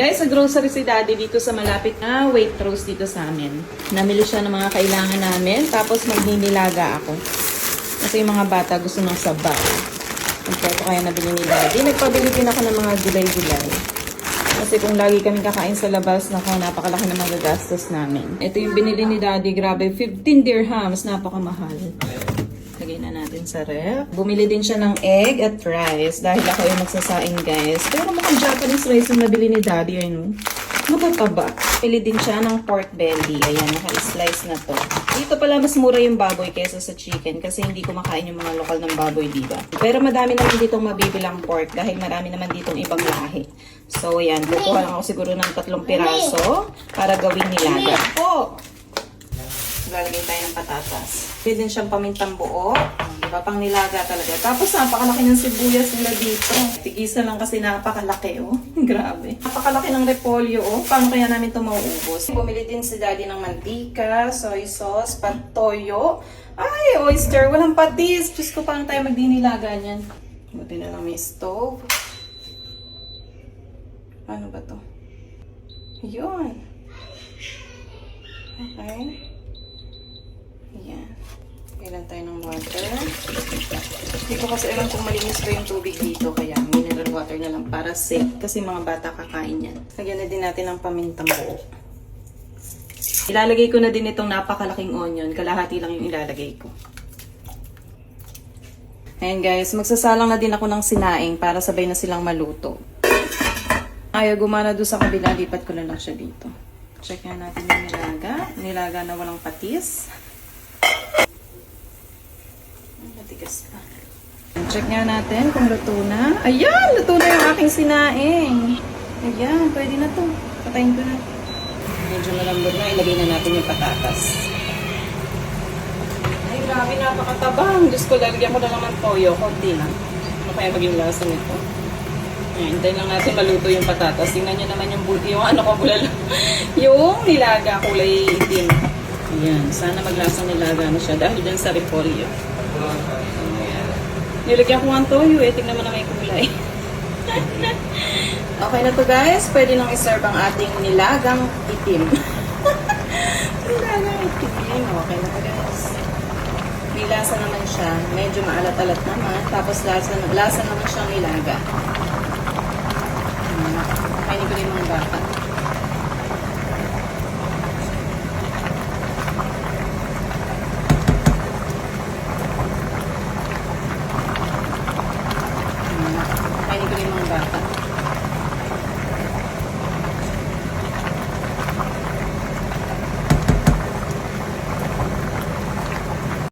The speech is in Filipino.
guys, sa grocery si daddy dito sa malapit na Waitrose dito sa amin. Namili siya ng mga kailangan namin, tapos magninilaga ako. Kasi yung mga bata gusto ng sabaw. Kompleto kaya nabili ni daddy. Nagpabili din ako ng mga gulay-gulay. Kasi kung lagi kami kakain sa labas, naku, napakalaki ng mga gastos namin. Ito yung binili ni daddy, grabe, 15 dirhams, napakamahal. Na natin sa ref. Bumili din siya ng egg at rice dahil ako yung magsasaing guys. Pero mukhang Japanese rice yung nabili ni daddy, ayun. Matataba. Bili din siya ng pork belly. Ayan, naka-slice na to. Dito pala mas mura yung baboy kaysa sa chicken kasi hindi kumakain yung mga lokal ng baboy, di ba? Pero madami naman ditong mabibilang pork dahil marami naman ditong ibang lahi. So, ayan. Kukuha lang ako siguro ng tatlong piraso para gawing nilaga. Oh! Lalagay tayo ng patatas. Pwede siyang pamintang buo. Di ba? Pang nilaga talaga. Tapos napakalaki ng sibuyas nila dito. Tigisa lang kasi napakalaki, oh. Grabe. Napakalaki ng repolyo, oh. Paano kaya namin ito mauubos? Bumili din si daddy ng mantika, soy sauce, patoyo. Ay, oyster. Walang patis. Diyos ko, paano tayo magdinilaga niyan? Buti na lang may stove. Paano ba to? Yun. Okay. Kailan tayo ng water. Hindi ko kasi alam kung malinis ba yung tubig dito. Kaya mineral water na lang para safe. Kasi mga bata kakain yan. Lagyan na din natin ng pamintang buo. Ilalagay ko na din itong napakalaking onion. Kalahati lang yung ilalagay ko. Ayan guys, magsasalang na din ako ng sinaing para sabay na silang maluto. Ayaw gumana doon sa kabila, lipat ko na lang siya dito. Check nga natin yung nilaga. Nilaga na walang patis. Matigas pa. Check nga natin kung luto na. Ayan! Luto na yung aking sinaing. Ayan, pwede na to. Patayin ko na. Medyo malambot na. Ilagay na natin yung patatas. Ay, grabe, napakatabang. Diyos ko, lalagyan ko na naman toyo. Konti lang. Ano kaya maging lasa nito? Ayan, hintayin lang natin maluto yung patatas. Tingnan nyo naman yung yung ano ko bulalo. yung nilaga, kulay itim. Ayan. Sana maglasang nilaga na siya dahil dyan sa repolyo. Ayan. Nilagyan ko ang toyo eh. Tingnan mo na may kulay. okay na to guys. Pwede nang iserve ang ating nilagang itim. nilagang itim. Okay na to guys. May lasa naman siya. Medyo maalat-alat naman. Tapos lasa, lasa naman siyang nilaga. Kainin ko rin mga bata.